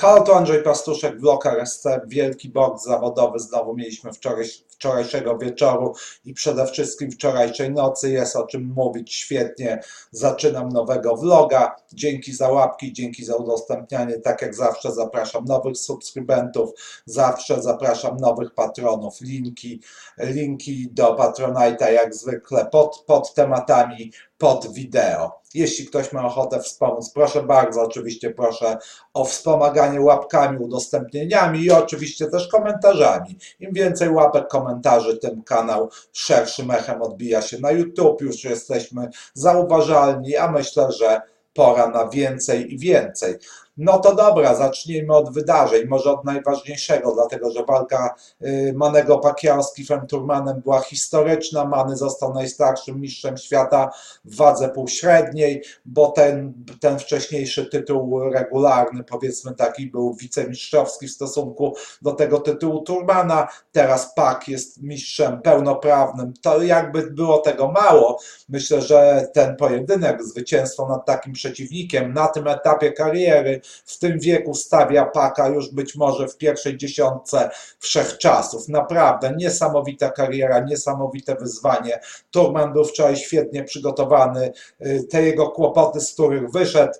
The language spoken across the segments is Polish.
Halo, Andrzej Pastuszek, Vlog RSC, wielki boks zawodowy. Znowu mieliśmy wczoraj, wczorajszego wieczoru i przede wszystkim wczorajszej nocy, jest o czym mówić świetnie, zaczynam nowego vloga, dzięki za łapki, dzięki za udostępnianie, tak jak zawsze zapraszam nowych subskrybentów, zawsze zapraszam nowych patronów, linki, linki do Patronite'a jak zwykle pod, pod tematami, pod wideo. Jeśli ktoś ma ochotę wspomóc, proszę bardzo, oczywiście proszę o wspomaganie łapkami, udostępnieniami i oczywiście też komentarzami. Im więcej łapek, komentarzy, tym kanał szerszym echem odbija się na YouTube. Już jesteśmy zauważalni, a myślę, że pora na więcej i więcej. No to dobra, zacznijmy od wydarzeń, może od najważniejszego, dlatego że walka y, Manego Pacquiao z Turmanem była historyczna. Many został najstarszym mistrzem świata w wadze półśredniej, bo ten, ten wcześniejszy tytuł regularny, powiedzmy taki, był wicemistrzowski w stosunku do tego tytułu Turmana. Teraz Pak jest mistrzem pełnoprawnym. To jakby było tego mało, myślę, że ten pojedynek, zwycięstwo nad takim przeciwnikiem na tym etapie kariery, w tym wieku stawia Paka już być może w pierwszej dziesiątce wszechczasów. Naprawdę niesamowita kariera, niesamowite wyzwanie. Turman był wczoraj świetnie przygotowany. Y, Te jego kłopoty, z których wyszedł,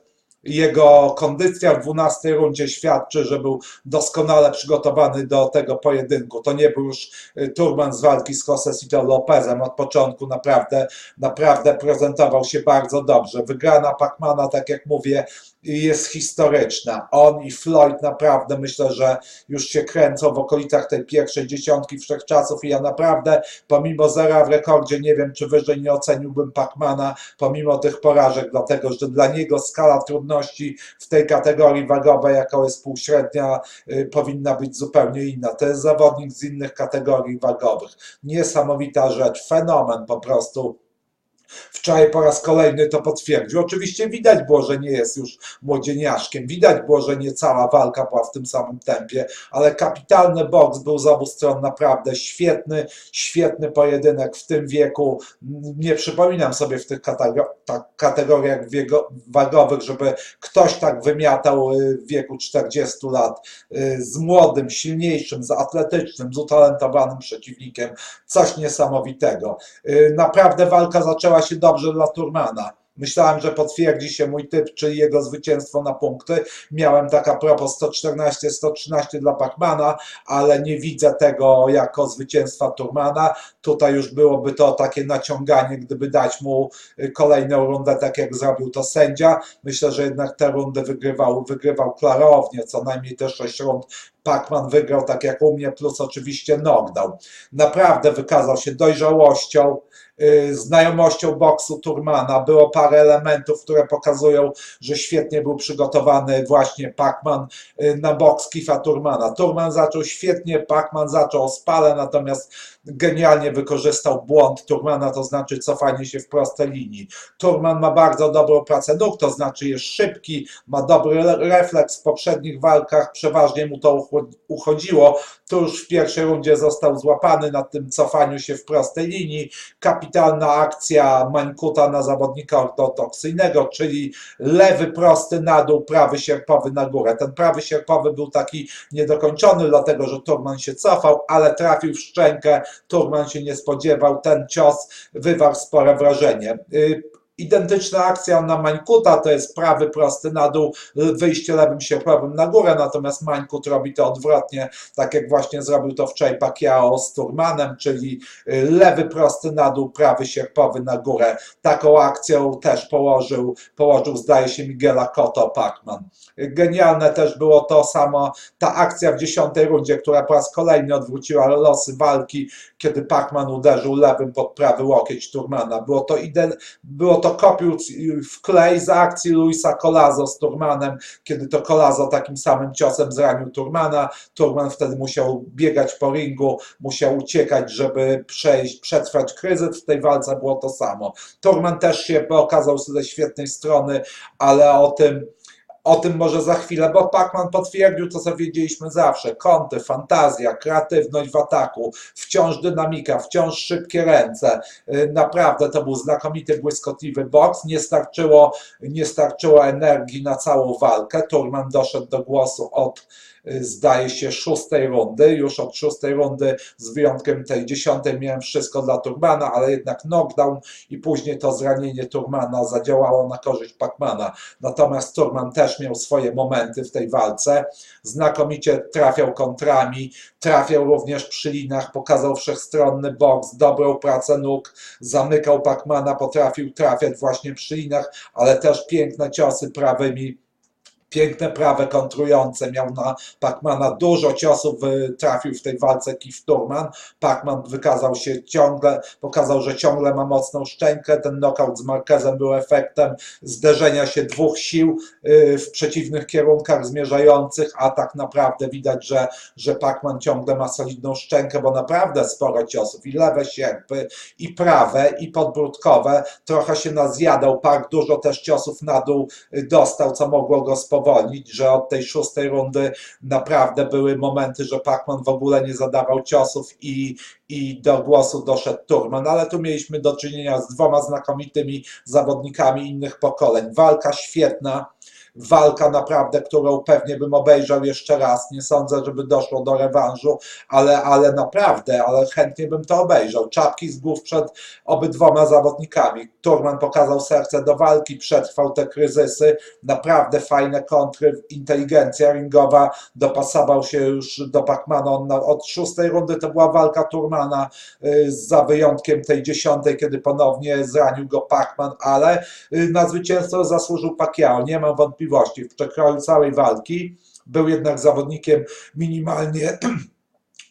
jego kondycja w 12 rundzie świadczy, że był doskonale przygotowany do tego pojedynku. To nie był już y, Turman z walki z Josesito Lopezem. Od początku naprawdę, naprawdę prezentował się bardzo dobrze. Wygrana Pacmana, tak jak mówię, jest historyczna. On i Floyd naprawdę myślę, że już się kręcą w okolicach tej pierwszej dziesiątki wszechczasów i ja naprawdę pomimo zera w rekordzie nie wiem, czy wyżej nie oceniłbym Pacmana pomimo tych porażek, dlatego że dla niego skala trudności w tej kategorii wagowej, jaką jest półśrednia, y, powinna być zupełnie inna. To jest zawodnik z innych kategorii wagowych. Niesamowita rzecz, fenomen po prostu. Wczoraj po raz kolejny to potwierdził. Oczywiście widać było, że nie jest już młodzieniaszkiem. Widać było, że nie cała walka była w tym samym tempie, ale kapitalny boks był z obu stron naprawdę świetny, świetny pojedynek w tym wieku. Nie przypominam sobie w tych tak, kategoriach wagowych, żeby ktoś tak wymiatał y, w wieku 40 lat y, z młodym, silniejszym, z atletycznym, z utalentowanym przeciwnikiem. Coś niesamowitego. Y, Naprawdę walka zaczęła się dobrze dla Turmana. Myślałem, że potwierdzi się mój typ, czyli jego zwycięstwo na punkty. Miałem tak a propos 114-113 dla Pacmana, ale nie widzę tego jako zwycięstwa Turmana. Tutaj już byłoby to takie naciąganie, gdyby dać mu y, kolejną rundę, tak jak zrobił to sędzia. Myślę, że jednak te rundy wygrywał, wygrywał klarownie, co najmniej te 6 rund Pacman wygrał tak jak u mnie, plus oczywiście knockdown. Naprawdę wykazał się dojrzałością, yy, znajomością boksu Turmana. Było parę elementów, które pokazują, że świetnie był przygotowany właśnie Pacman yy, na boks Kifa Turmana. Turman zaczął świetnie, Pacman zaczął o spale, natomiast genialnie wykorzystał błąd Turmana, to znaczy cofanie się w proste linii. Turman ma bardzo dobrą pracę nóg, to znaczy jest szybki, ma dobry le- refleks w poprzednich walkach, przeważnie mu to uchodziło. Tu już w pierwszej rundzie został złapany na tym cofaniu się w prostej linii. Kapitalna akcja Mańkuta na zawodnika ortodoksyjnego, czyli lewy prosty na dół, prawy sierpowy na górę. Ten prawy sierpowy był taki niedokończony, dlatego że Turman się cofał, ale trafił w szczękę. Turman się nie spodziewał, ten cios wywarł spore wrażenie. Identyczna akcja na Mańkuta to jest prawy prosty na dół, wyjście lewym sierpowym na górę, natomiast Mańkut robi to odwrotnie, tak jak właśnie zrobił to wczoraj Pacquiao z Turmanem, czyli y, lewy prosty na dół, prawy sierpowy na górę. Taką akcją też położył, położył zdaje się Miguela Cotto Pacman. Genialne też było to samo, ta akcja w dziesiątej rundzie, która po raz kolejny odwróciła losy walki, kiedy Pacman uderzył lewym pod prawy łokieć Turmana. Było to, ide- było to kopiusz w klej z akcji Luisa Colazo z Turmanem, kiedy to Colazo takim samym ciosem zranił Turmana. Turman wtedy musiał biegać po ringu, musiał uciekać, żeby przejść, przetrwać kryzys. W tej walce było to samo. Turman też się okazał ze świetnej strony, ale o tym O tym może za chwilę, bo Pacman potwierdził to, co wiedzieliśmy zawsze. Kąty, fantazja, kreatywność w ataku, wciąż dynamika, wciąż szybkie ręce. Y, Naprawdę to był znakomity, błyskotliwy boks. Nie starczyło, nie starczyło energii na całą walkę. Turman doszedł do głosu od zdaje się szóstej rundy. Już od szóstej rundy, z wyjątkiem tej dziesiątej, miałem wszystko dla Turmana, ale jednak knockdown i później to zranienie Turmana zadziałało na korzyść Pacmana. Natomiast Turman też miał swoje momenty w tej walce. Znakomicie trafiał kontrami, trafiał również przy linach, pokazał wszechstronny boks, dobrą pracę nóg, zamykał Pacmana, potrafił trafiać właśnie przy linach, ale też piękne ciosy prawymi piękne prawe kontrujące, miał na Pacmana dużo ciosów, y, trafił w tej walce Keith Turman. Pacman wykazał się ciągle, pokazał, że ciągle ma mocną szczękę. Ten knockout z Marquezem był efektem zderzenia się dwóch sił y, w przeciwnych kierunkach zmierzających, a tak naprawdę widać, że, że Pacman ciągle ma solidną szczękę, bo naprawdę sporo ciosów i lewe sierpy, i prawe, i podbródkowe. Trochę się nazjadał, Park dużo też ciosów na dół y, dostał, co mogło go że od tej szóstej rundy naprawdę były momenty, że Pacman w ogóle nie zadawał ciosów i, i do głosu doszedł Turman, ale tu mieliśmy do czynienia z dwoma znakomitymi zawodnikami innych pokoleń. Walka świetna, walka naprawdę, którą pewnie bym obejrzał jeszcze raz. Nie sądzę, żeby doszło do rewanżu, ale, ale naprawdę, ale chętnie bym to obejrzał. Czapki z głów przed obydwoma zawodnikami. Turman pokazał serce do walki, przetrwał te kryzysy. Naprawdę fajne kontry, inteligencja ringowa, dopasował się już do Pacmana. Od szóstej rundy to była walka Turmana, y, za wyjątkiem tej dziesiątej, kiedy ponownie zranił go Pacman, ale y, na zwycięstwo zasłużył Pacquiao, nie mam wątpliwości. W przekroju całej walki był jednak zawodnikiem minimalnie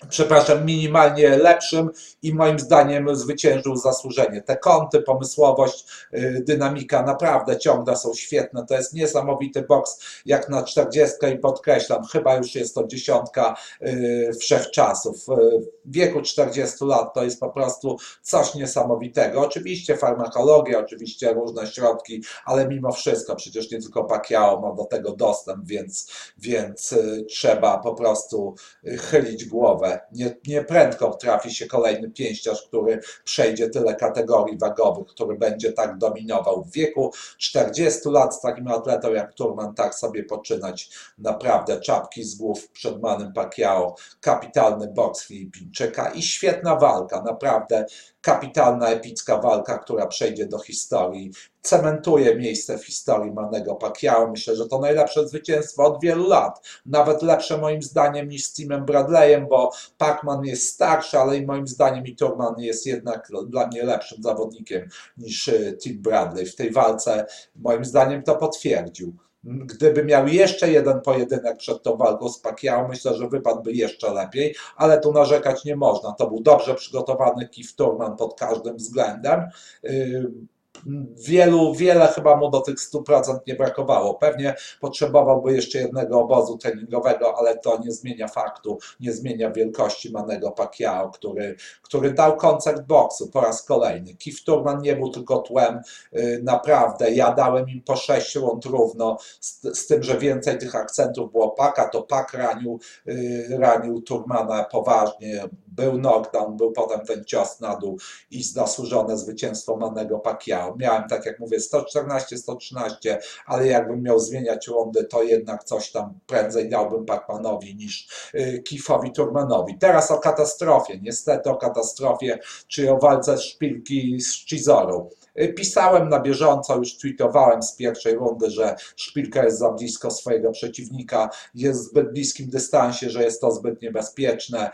przepraszam, minimalnie lepszym i moim zdaniem zwyciężył zasłużenie. Te kąty, pomysłowość, y, dynamika naprawdę ciągle są świetne. To jest niesamowity boks jak na 40 i podkreślam, chyba już jest to dziesiątka y, wszechczasów. Y, W wieku 40 lat to jest po prostu coś niesamowitego. Oczywiście farmakologia, oczywiście różne środki, ale mimo wszystko przecież nie tylko Pacquiao ma do tego dostęp, więc, więc trzeba po prostu chylić głowę. Nie, nie prędko trafi się kolejny pięściarz, który przejdzie tyle kategorii wagowych, który będzie tak dominował w wieku 40 lat. Z takim atletą jak Turman, tak sobie poczynać. Naprawdę. Czapki z głów przed Manem Pacquiao, kapitalny boks Filipińczyka i świetna walka, naprawdę kapitalna, epicka walka, która przejdzie do historii, cementuje miejsce w historii Manego Pacquiao. Myślę, że to najlepsze zwycięstwo od wielu lat. Nawet lepsze moim zdaniem niż z Timem Bradleyem, bo Pacman jest starszy, ale i moim zdaniem i Turman jest jednak dla mnie lepszym zawodnikiem niż y, Tim Bradley. W tej walce moim zdaniem to potwierdził. Gdyby miał jeszcze jeden pojedynek przed tą walką z Pacquiao, myślę, że wypadłby jeszcze lepiej, ale tu narzekać nie można. To był dobrze przygotowany Keith Turman pod każdym względem. Wielu, wiele chyba mu do tych 100% nie brakowało. Pewnie potrzebowałby jeszcze jednego obozu treningowego, ale to nie zmienia faktu, nie zmienia wielkości Manego Pacquiao, który, który dał koncert boksu po raz kolejny. Keith Turman nie był tylko tłem, yy, naprawdę. Ja dałem im po 6 rund równo, z, z tym, że więcej tych akcentów było Paka, to Pak ranił, yy, ranił Turmana poważnie. Był knockdown, był potem ten cios na dół i zasłużone zwycięstwo Manego Pacquiao. Miałem, tak jak mówię, 114-113, ale jakbym miał zmieniać rundy, to jednak coś tam prędzej dałbym Pacmanowi niż y, Kifowi Turmanowi. Teraz o katastrofie, niestety o katastrofie, czy o walce szpilki z Cizorą. Y, Pisałem na bieżąco, już tweetowałem z pierwszej rundy, że szpilka jest za blisko swojego przeciwnika, jest w zbyt bliskim dystansie, że jest to zbyt niebezpieczne.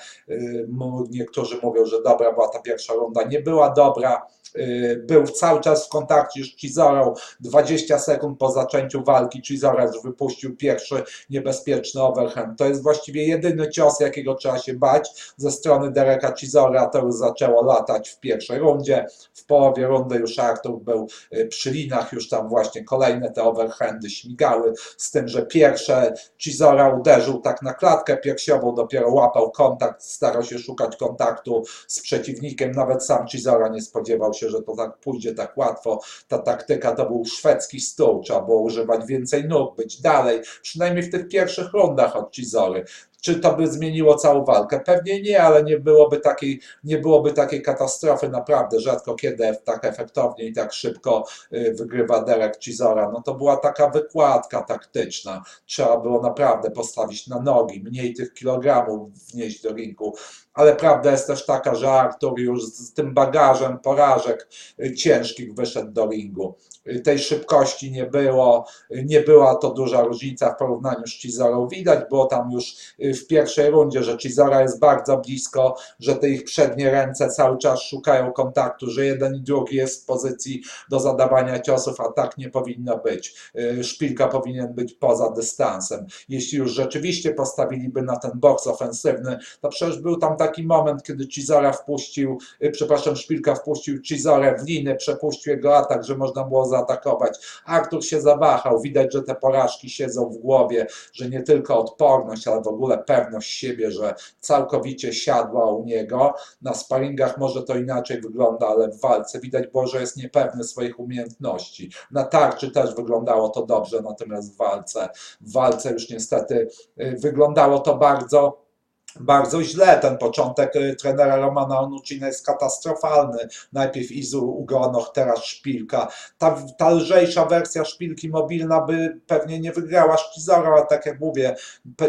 Niektórzy mówią, że dobra była ta pierwsza runda, nie była dobra. Y, Był cały czas w kontakcie z Cizorą. 20 sekund po zaczęciu walki Cizora już wypuścił pierwszy niebezpieczny overhand. To jest właściwie jedyny cios, jakiego trzeba się bać ze strony Dereka Cizora. To już zaczęło latać w pierwszej rundzie. W połowie rundy już Artur był y, przy linach, już tam właśnie kolejne te overhandy śmigały, z tym, że pierwsze Cizora uderzył tak na klatkę piersiową, dopiero łapał kontakt, starał się szukać szukać kontaktu z przeciwnikiem. Nawet sam Cizora nie spodziewał się, że to tak pójdzie tak łatwo. Ta taktyka to był szwedzki stół, trzeba było używać więcej nóg, być dalej, przynajmniej w tych pierwszych rundach od Cizory. Czy to by zmieniło całą walkę? Pewnie nie, ale nie byłoby takiej, nie byłoby takiej katastrofy. Naprawdę rzadko kiedy tak efektownie i tak szybko y, wygrywa Derek Chisora. No to była taka wykładka taktyczna. Trzeba było naprawdę postawić na nogi, mniej tych kilogramów wnieść do ringu. Ale prawda jest też taka, że Artur już z tym bagażem porażek y, ciężkich wyszedł do ringu. Y, Tej szybkości nie było, nie była to duża różnica w porównaniu z Cizorą. Widać było tam już w pierwszej rundzie, że Cizora jest bardzo blisko, że te ich przednie ręce cały czas szukają kontaktu, że jeden i drugi jest w pozycji do zadawania ciosów, a tak nie powinno być. Y, Szpilka powinien być poza dystansem. Jeśli już rzeczywiście postawiliby na ten boks ofensywny, to przecież był tam taki moment, kiedy Cizora wpuścił, y, przepraszam, Szpilka wpuścił Cizorę w liny, przepuścił jego atak, że można było zaatakować. Artur się zawahał, widać, że te porażki siedzą w głowie, że nie tylko odporność, ale w ogóle pewność siebie, że całkowicie siadła u niego. Na sparingach może to inaczej wygląda, ale w walce widać było, że jest niepewny swoich umiejętności. Na tarczy też wyglądało to dobrze, natomiast w walce, w walce już niestety y, wyglądało to bardzo bardzo źle. Ten początek y, trenera Romana Onucina jest katastrofalny. Najpierw Izu Ugonoch, teraz Szpilka. Ta, ta lżejsza wersja Szpilki mobilna by pewnie nie wygrała Szkizora, ale tak jak mówię,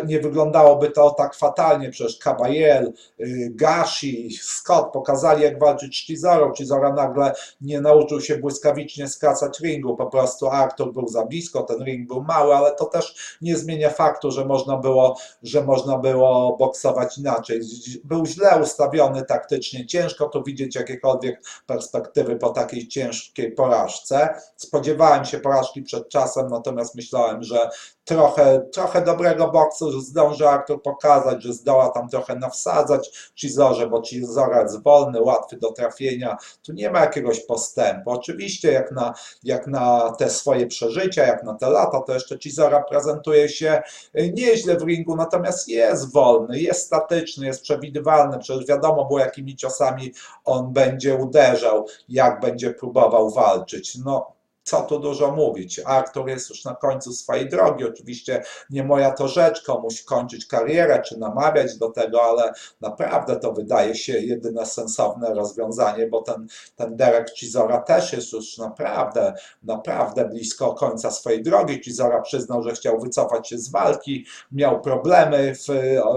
nie wyglądałoby to tak fatalnie. Przecież Caballel, y, Gashi, Scott pokazali jak walczyć Szkizorą. Szkizora nagle nie nauczył się błyskawicznie skracać ringu. Po prostu Artur był za blisko, ten ring był mały, ale to też nie zmienia faktu, że można było, że można było boksować inaczej. Był źle ustawiony taktycznie. Ciężko tu widzieć jakiekolwiek perspektywy po takiej ciężkiej porażce. Spodziewałem się porażki przed czasem, natomiast myślałem, że trochę, trochę dobrego boksu zdąży Artur pokazać, że zdoła tam trochę nawsadzać Cizorze, bo Cizora jest wolny, łatwy do trafienia. Tu nie ma jakiegoś postępu. Oczywiście jak na, jak na te swoje przeżycia, jak na te lata, to jeszcze Cizora prezentuje się y, nieźle w ringu, natomiast jest wolny, jest statyczny, jest przewidywalny. Przecież wiadomo było, jakimi ciosami on będzie uderzał, jak będzie próbował walczyć. No, co tu dużo mówić. Artur jest już na końcu swojej drogi. Oczywiście nie moja to rzecz komuś kończyć karierę czy namawiać do tego, ale naprawdę to wydaje się jedyne sensowne rozwiązanie, bo ten, ten Derek Cizora też jest już naprawdę, naprawdę blisko końca swojej drogi. Cizora przyznał, że chciał wycofać się z walki, miał problemy w,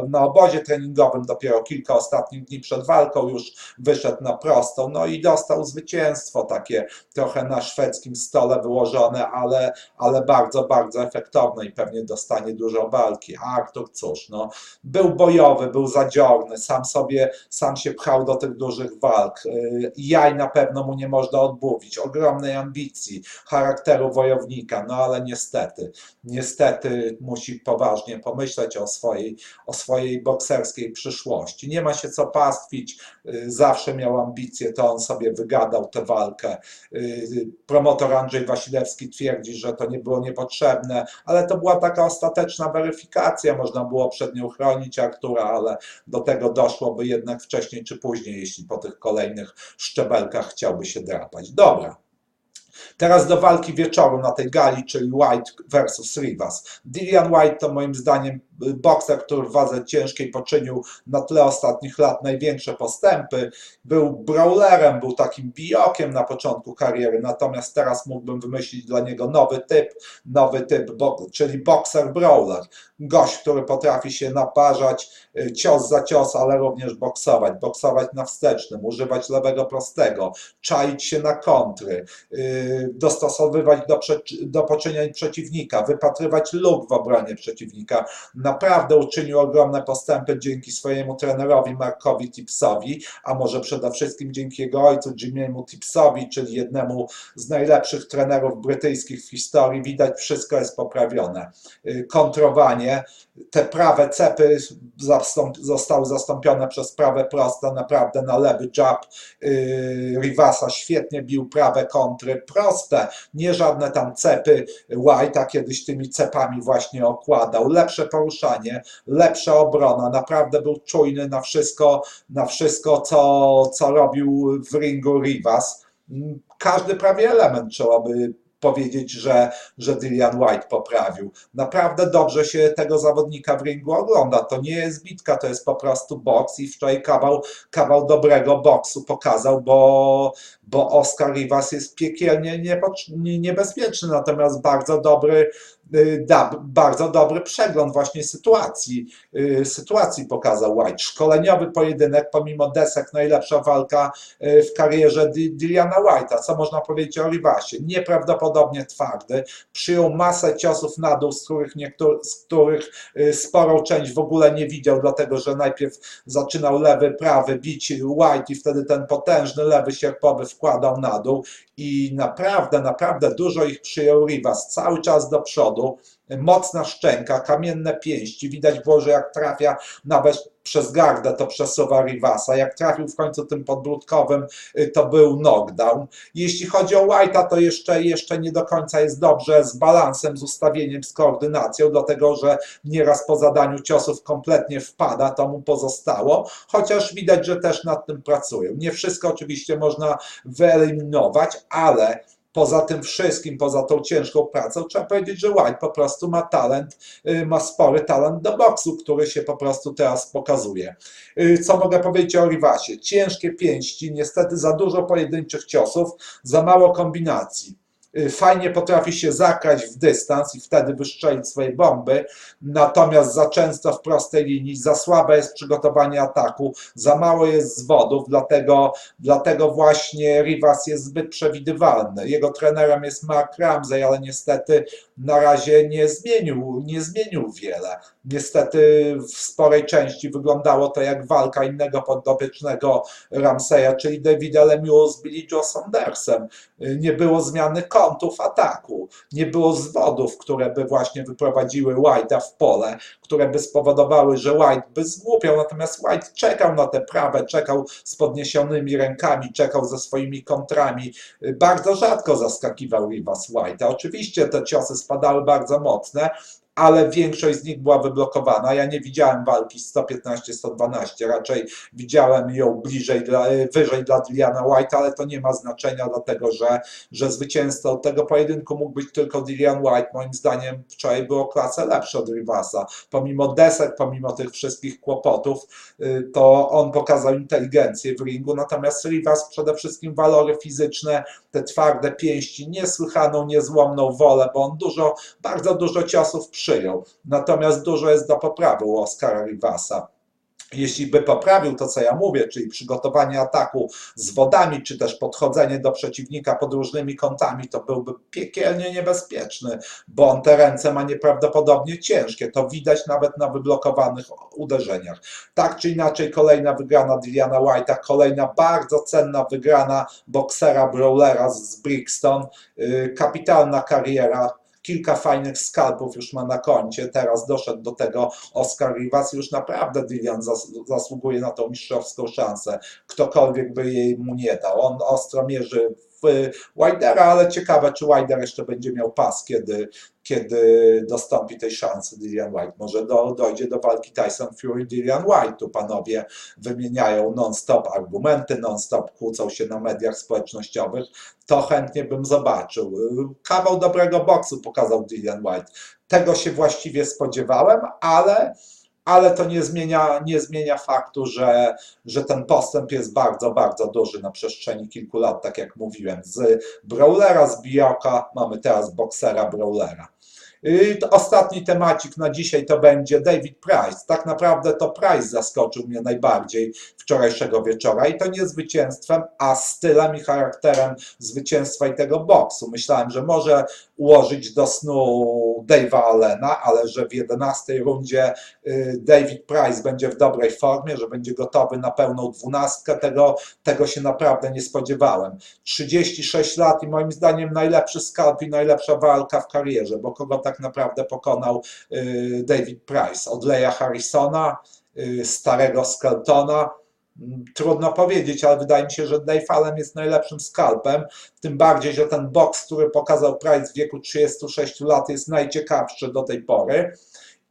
na obozie treningowym, dopiero kilka ostatnich dni przed walką już wyszedł na prostą, no i dostał zwycięstwo takie trochę na szwedzkim stole wyłożone, ale, ale bardzo, bardzo efektowne i pewnie dostanie dużo walki. A Artur, cóż, no, był bojowy, był zadziorny, sam sobie, sam się pchał do tych dużych walk. Yy, Jaj na pewno mu nie można odmówić, ogromnej ambicji, charakteru wojownika, no ale niestety, niestety musi poważnie pomyśleć o swojej, o swojej bokserskiej przyszłości. Nie ma się co pastwić, yy, zawsze miał ambicje, to on sobie wygadał tę walkę. Yy, Promotor Andrzej Wasilewski twierdzi, że to nie było niepotrzebne, ale to była taka ostateczna weryfikacja, można było przed nią chronić Artura, ale do tego doszłoby jednak wcześniej czy później, jeśli po tych kolejnych szczebelkach chciałby się drapać. Dobra. Teraz do walki wieczoru na tej gali, czyli White versus Rivas. Dillian White to moim zdaniem bokser, który w wadze ciężkiej poczynił na tle ostatnich lat największe postępy. Był brawlerem, był takim bijokiem na początku kariery, natomiast teraz mógłbym wymyślić dla niego nowy typ, nowy typ, bo, czyli bokser brawler. Gość, który potrafi się naparzać y, cios za cios, ale również boksować, boksować na wstecznym, używać lewego prostego, czaić się na kontry, yy, dostosowywać do, do poczynień przeciwnika, wypatrywać luk w obronie przeciwnika. Naprawdę uczynił ogromne postępy dzięki swojemu trenerowi Markowi Tipsowi, a może przede wszystkim dzięki jego ojcu Jimiemu Tipsowi, czyli jednemu z najlepszych trenerów brytyjskich w historii. Widać, wszystko jest poprawione. Yy, Te prawe cepy zastąp, zostały zastąpione przez prawe proste, naprawdę na lewy jab yy, Rivasa świetnie bił prawe kontry, proste nie żadne tam cepy White'a, kiedyś tymi cepami właśnie okładał, lepsze poruszanie, lepsza obrona, naprawdę był czujny na wszystko, na wszystko co, co robił w ringu Rivas. Każdy prawie element trzeba by powiedzieć, że, że Dillian White poprawił. Naprawdę dobrze się tego zawodnika w ringu ogląda. To nie jest bitka, to jest po prostu boks i wczoraj kawał, kawał dobrego boksu pokazał, bo, bo Oscar Rivas jest piekielnie niebezpieczny, natomiast bardzo dobry, bardzo dobry przegląd właśnie sytuacji, y, sytuacji pokazał White. Szkoleniowy pojedynek, pomimo desek, najlepsza walka y, w karierze Di- Dilliana White'a. Co można powiedzieć o Rivasie? Nieprawdopodobnie twardy, przyjął masę ciosów na dół, z których, niektóry, z których y, sporą część w ogóle nie widział, dlatego że najpierw zaczynał lewy, prawy bić White i wtedy ten potężny lewy sierpowy wkładał na dół i naprawdę, naprawdę dużo ich przyjął Rivas, cały czas do przodu, mocna szczęka, kamienne pięści, widać było, że jak trafia nawet przez gardę to przesuwa Rivasa, jak trafił w końcu tym podbródkowym y, to był knockdown. Jeśli chodzi o White'a, to jeszcze, jeszcze nie do końca jest dobrze z balansem, z ustawieniem, z koordynacją, dlatego że nieraz po zadaniu ciosów kompletnie wpada, to mu pozostało, chociaż widać, że też nad tym pracują. Nie wszystko oczywiście można wyeliminować, ale poza tym wszystkim, poza tą ciężką pracą, trzeba powiedzieć, że White po prostu ma talent, y, ma spory talent do boksu, który się po prostu teraz pokazuje. Y, Co mogę powiedzieć o Rivasie? Ciężkie pięści, niestety za dużo pojedynczych ciosów, za mało kombinacji. Y, Fajnie potrafi się zakraść w dystans i wtedy wystrzelić swoje bomby, natomiast za często w prostej linii, za słabe jest przygotowanie ataku, za mało jest zwodów, dlatego, dlatego właśnie Rivas jest zbyt przewidywalny. Jego trenerem jest Mark Ramsey, ale niestety na razie nie zmienił, nie zmienił wiele. Niestety w sporej części wyglądało to jak walka innego podopiecznego Ramseya, czyli Davida Lemieux z Billy Joe Saundersem. Nie było zmiany kątów ataku, nie było zwodów, które by właśnie wyprowadziły White'a w pole, które by spowodowały, że White by zgłupiał, natomiast White czekał na te prawe, czekał z podniesionymi rękami, czekał ze swoimi kontrami. Bardzo rzadko zaskakiwał Rivas White'a. Oczywiście te ciosy spadały bardzo mocne, ale większość z nich była wyblokowana. Ja nie widziałem walki 115-112, raczej widziałem ją bliżej, dla, wyżej dla Dilliana White'a, ale to nie ma znaczenia, dlatego że, że zwycięzcą tego pojedynku mógł być tylko Dillian White. Moim zdaniem wczoraj było klasę lepsze od Rivasa. Pomimo desek, pomimo tych wszystkich kłopotów, y, to on pokazał inteligencję w ringu, natomiast Rivas przede wszystkim walory fizyczne, te twarde pięści, niesłychaną, niezłomną wolę, bo on dużo, bardzo dużo ciosów przyjął. Natomiast dużo jest do poprawy u Oscara Rivasa. Jeśli by poprawił to, co ja mówię, czyli przygotowanie ataku z wodami, czy też podchodzenie do przeciwnika pod różnymi kątami, to byłby piekielnie niebezpieczny, bo on te ręce ma nieprawdopodobnie ciężkie. To widać nawet na wyblokowanych uderzeniach. Tak czy inaczej, kolejna wygrana Dilliana White'a, kolejna bardzo cenna wygrana boksera Brawlera z Brixton. Yy, Kapitalna kariera, kilka fajnych skalpów już ma na koncie. Teraz doszedł do tego Oscar Rivas. Już naprawdę Dillian zas- zasługuje na tą mistrzowską szansę. Ktokolwiek by jej mu nie dał. On ostro mierzy Widera, ale ciekawe, czy Wider jeszcze będzie miał pas, kiedy, kiedy dostąpi tej szansy Dillian White. Może do, dojdzie do walki Tyson Fury Dillian White. Tu panowie wymieniają non-stop argumenty, non-stop kłócą się na mediach społecznościowych. To chętnie bym zobaczył. Kawał dobrego boksu pokazał Dillian White. Tego się właściwie spodziewałem, ale ale to nie zmienia, nie zmienia faktu, że, że ten postęp jest bardzo, bardzo duży na przestrzeni kilku lat, tak jak mówiłem. Z brawlera, z bijoka mamy teraz boksera brawlera. To Ostatni temacik na dzisiaj to będzie David Price. Tak naprawdę to Price zaskoczył mnie najbardziej wczorajszego wieczora i to nie zwycięstwem, a stylem i charakterem zwycięstwa i tego boksu. Myślałem, że może ułożyć do snu Dave'a Allena, ale że w 11 rundzie y, David Price będzie w dobrej formie, że będzie gotowy na pełną dwunastkę, tego, tego się naprawdę nie spodziewałem. 36 lat i moim zdaniem najlepszy skalp i najlepsza walka w karierze, bo kogo tak naprawdę pokonał y, David Price? Od Leia Harrisona, y, starego Skeltona, Mm, Trudno powiedzieć, ale wydaje mi się, że Dave jest najlepszym skalpem. Tym bardziej, że ten boks, który pokazał Price w wieku 36 lat, jest najciekawszy do tej pory.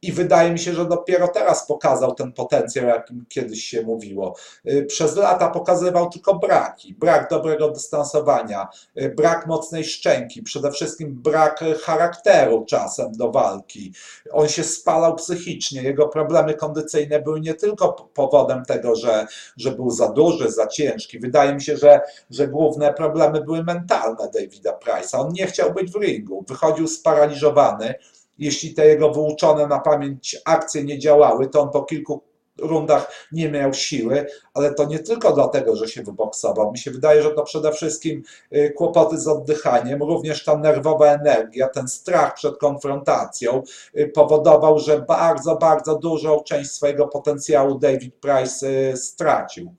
I wydaje mi się, że dopiero teraz pokazał ten potencjał, jakim kiedyś się mówiło. Y, Przez lata pokazywał tylko braki. Brak dobrego dystansowania, y, brak mocnej szczęki, przede wszystkim brak charakteru czasem do walki. On się spalał psychicznie. Jego problemy kondycyjne były nie tylko powodem tego, że, że był za duży, za ciężki. Wydaje mi się, że, że główne problemy były mentalne Davida Price'a. On nie chciał być w ringu. Wychodził sparaliżowany jeśli te jego wyuczone na pamięć akcje nie działały, to on po kilku rundach nie miał siły, ale to nie tylko dlatego, że się wyboksował. Mi się wydaje, że to przede wszystkim y, kłopoty z oddychaniem, również ta nerwowa energia, ten strach przed konfrontacją y, powodował, że bardzo, bardzo dużą część swojego potencjału David Price y, stracił.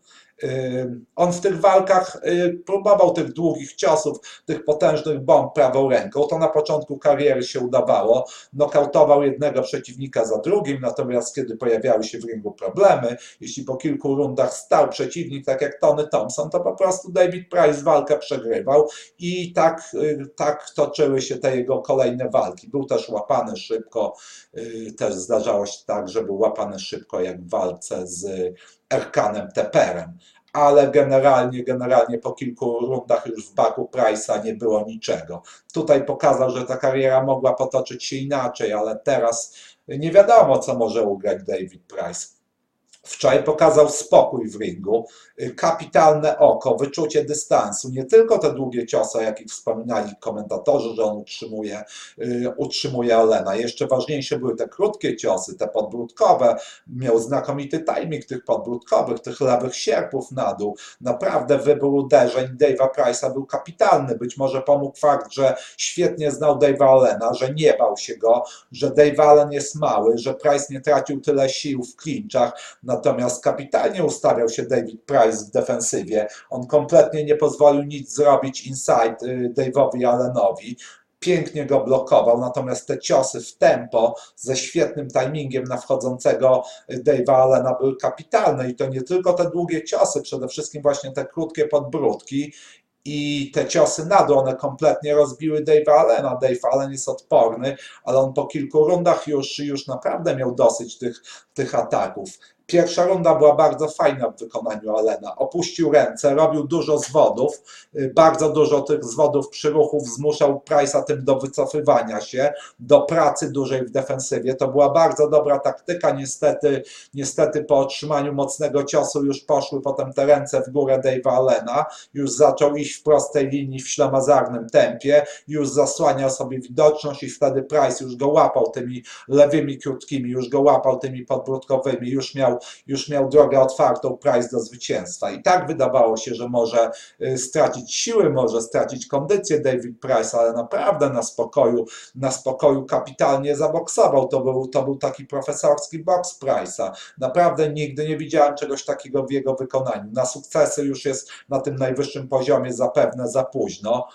On w tych walkach y, próbował tych długich ciosów, tych potężnych bomb prawą ręką. To na początku kariery się udawało. Nokautował jednego przeciwnika za drugim, natomiast kiedy pojawiały się w ringu problemy, jeśli po kilku rundach stał przeciwnik, tak jak Tony Thompson, to po prostu David Price walkę przegrywał i tak, y, tak toczyły się te jego kolejne walki. Był też łapany szybko, y, też zdarzało się tak, że był łapany szybko jak w walce z Erkanem Teperem. Ale generalnie, generalnie po kilku rundach już w baku Price'a nie było niczego. Tutaj pokazał, że ta kariera mogła potoczyć się inaczej, ale teraz nie wiadomo, co może ugrać David Price. Wczoraj pokazał spokój w ringu, y, kapitalne oko, wyczucie dystansu, nie tylko te długie ciosy, jakich wspominali komentatorzy, że on utrzymuje, y, utrzymuje Olena. Jeszcze ważniejsze były te krótkie ciosy, te podbródkowe. Miał znakomity timing tych podbródkowych, tych lewych sierpów na dół. Naprawdę wybór uderzeń Dave'a Price'a był kapitalny. Być może pomógł fakt, że świetnie znał Dave'a Olena, że nie bał się go, że Dave Allen jest mały, że Price nie tracił tyle sił w klinczach, Natomiast kapitalnie ustawiał się David Price w defensywie. On kompletnie nie pozwolił nic zrobić inside y, Dave'owi Allenowi. Pięknie go blokował, natomiast te ciosy w tempo ze świetnym timingiem na wchodzącego y, Dave'a Allena były kapitalne i to nie tylko te długie ciosy, przede wszystkim właśnie te krótkie podbródki i te ciosy na dół, one kompletnie rozbiły Dave'a Allena. Dave Allen jest odporny, ale on po kilku rundach już, już naprawdę miał dosyć tych, tych ataków. Pierwsza runda była bardzo fajna w wykonaniu Alena. Opuścił ręce, robił dużo zwodów, y, bardzo dużo tych zwodów przyruchów zmuszał Price'a tym do wycofywania się, do pracy dużej w defensywie. To była bardzo dobra taktyka. Niestety, niestety po otrzymaniu mocnego ciosu już poszły potem te ręce w górę Dave'a Allena. Już zaczął iść w prostej linii w ślamazarnym tempie, już zasłaniał sobie widoczność i wtedy Price już go łapał tymi lewymi krótkimi, już go łapał tymi podbródkowymi, już miał już miał drogę otwartą Price do zwycięstwa. I tak wydawało się, że może y, stracić siły, może stracić kondycję David Price, ale naprawdę na spokoju, na spokoju kapitalnie zaboksował. To był, to był taki profesorski boks Price'a. Naprawdę nigdy nie widziałem czegoś takiego w jego wykonaniu. Na sukcesy już jest na tym najwyższym poziomie zapewne za późno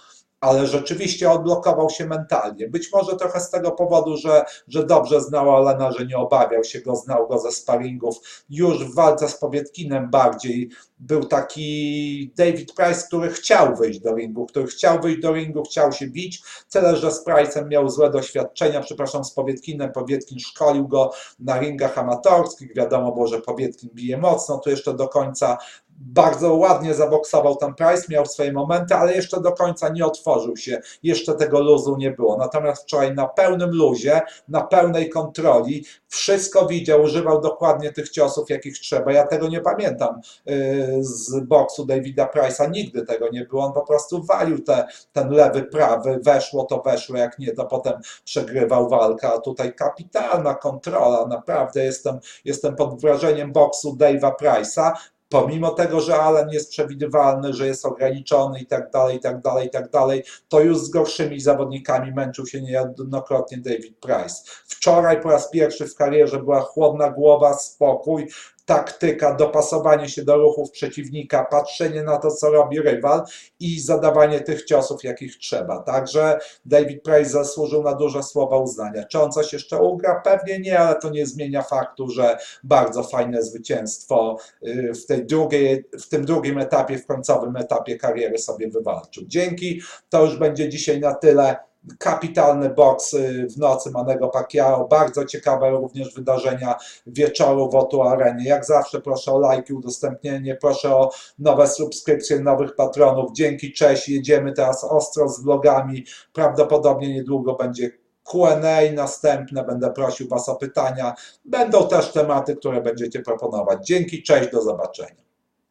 ale rzeczywiście odblokował się mentalnie. Być może trochę z tego powodu, że, że dobrze znał Alena, że nie obawiał się go, znał go ze sparingów. Już w walce z Powietkinem bardziej był taki David Price, który chciał wyjść do ringu, który chciał wyjść do ringu, chciał się bić, tyle że z Price'em miał złe doświadczenia, przepraszam, z Powietkinem. Powietkin szkolił go na ringach amatorskich, wiadomo było, że Powietkin bije mocno, tu jeszcze do końca bardzo ładnie zaboksował ten Price, miał swoje momenty, ale jeszcze do końca nie otworzył się, jeszcze tego luzu nie było. Natomiast wczoraj na pełnym luzie, na pełnej kontroli, wszystko widział, używał dokładnie tych ciosów, jakich trzeba. Ja tego nie pamiętam yy, z boksu Davida Price'a, nigdy tego nie było. On po prostu walił te, ten lewy, prawy, weszło to weszło, jak nie, to potem przegrywał walkę. A tutaj kapitalna kontrola, naprawdę jestem, jestem pod wrażeniem boksu Dave'a Price'a pomimo tego, że Allen jest przewidywalny, że jest ograniczony i tak dalej, i tak dalej, i tak dalej, to już z gorszymi zawodnikami męczył się niejednokrotnie David Price. Wczoraj po raz pierwszy w karierze była chłodna głowa, spokój, taktyka, dopasowanie się do ruchów przeciwnika, patrzenie na to, co robi rywal i zadawanie tych ciosów, jakich trzeba. Także David Price zasłużył na duże słowa uznania. Czy on coś jeszcze ugra? Pewnie nie, ale to nie zmienia faktu, że bardzo fajne zwycięstwo y, w, tej drugiej, w tym drugim etapie, w końcowym etapie kariery sobie wywalczył. Dzięki, to już będzie dzisiaj na tyle. Kapitalny boks y, w nocy Manego Pacquiao, bardzo ciekawe również wydarzenia wieczoru w Otu Arenie. Jak zawsze proszę o lajki, udostępnienie, proszę o nowe subskrypcje, nowych patronów. Dzięki, cześć, jedziemy teraz ostro z vlogami. Prawdopodobnie niedługo będzie Q&A następne, będę prosił Was o pytania. Będą też tematy, które będziecie proponować. Dzięki, cześć, do zobaczenia.